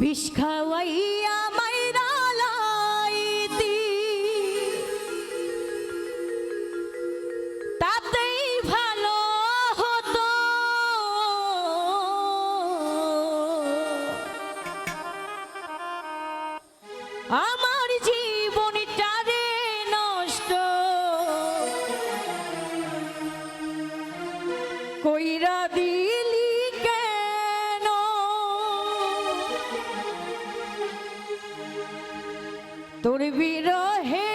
বিষ খাওয়াইয়া তাতেই ভালো হতো। আমার জীবনটা নষ্ট। কইরা দিলি বিরহে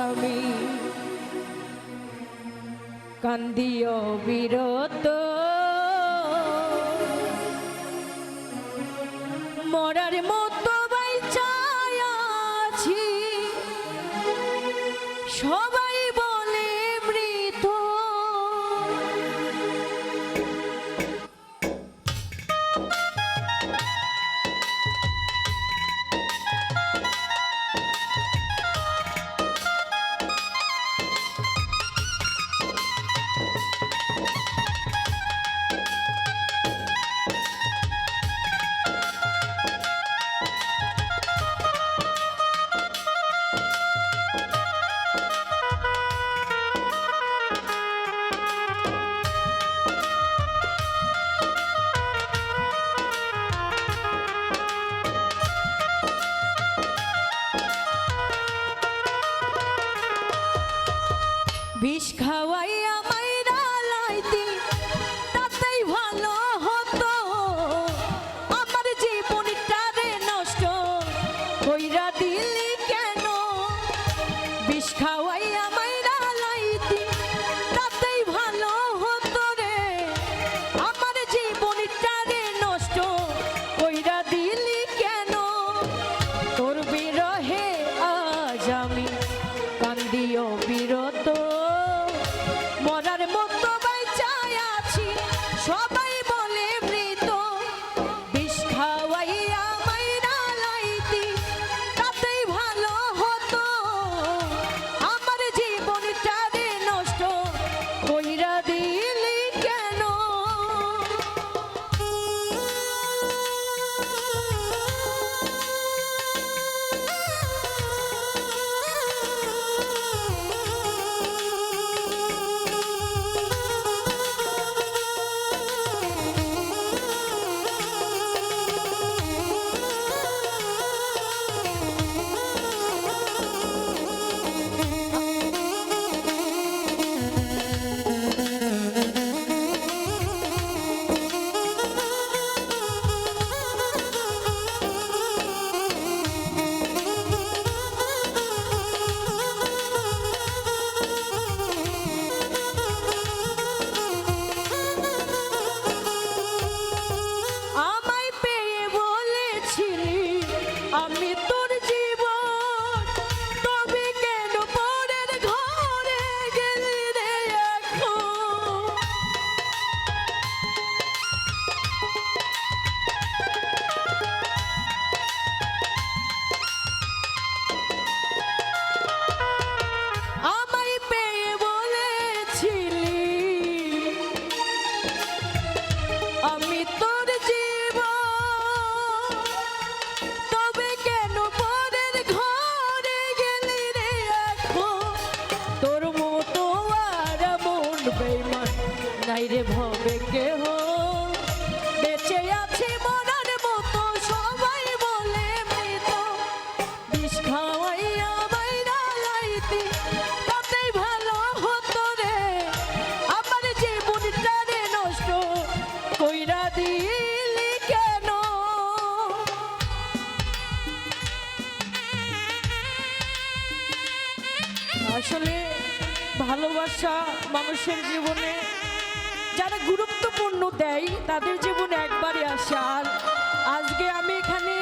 আমি কান্দিও বিরত বিষ বলেছিলি আমি তোর রে কেহ বেঁচে আছে মরার মতো, সবাই বলে মৃত। বিষ খাওয়াইয়া বাইরা লাইতি, তাতেই ভালো হতো রে। আমার জীবনটা রে নষ্ট কইরা দিলি কেন? আসলে ভালোবাসা মানুষের জীবনে যারা গুরুত্বপূর্ণ দেয়, তাদের জীবনে একবারে আসে। আর আজকে আমি এখানে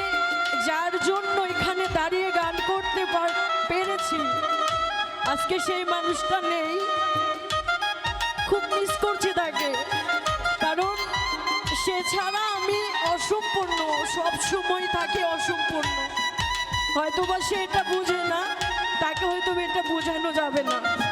যার জন্য এখানে দাঁড়িয়ে গান করতে পার- পেরেছি, আজকে সেই মানুষটা নেই। খুব মিস করছি তাকে, কারণ সে ছাড়া আমি অসম্পূর্ণ, সব সময় থাকে অসম্পূর্ণ। হয়তোবা সে এটা বুঝে না, তাকে হয়তো এটা বোঝানো যাবে না।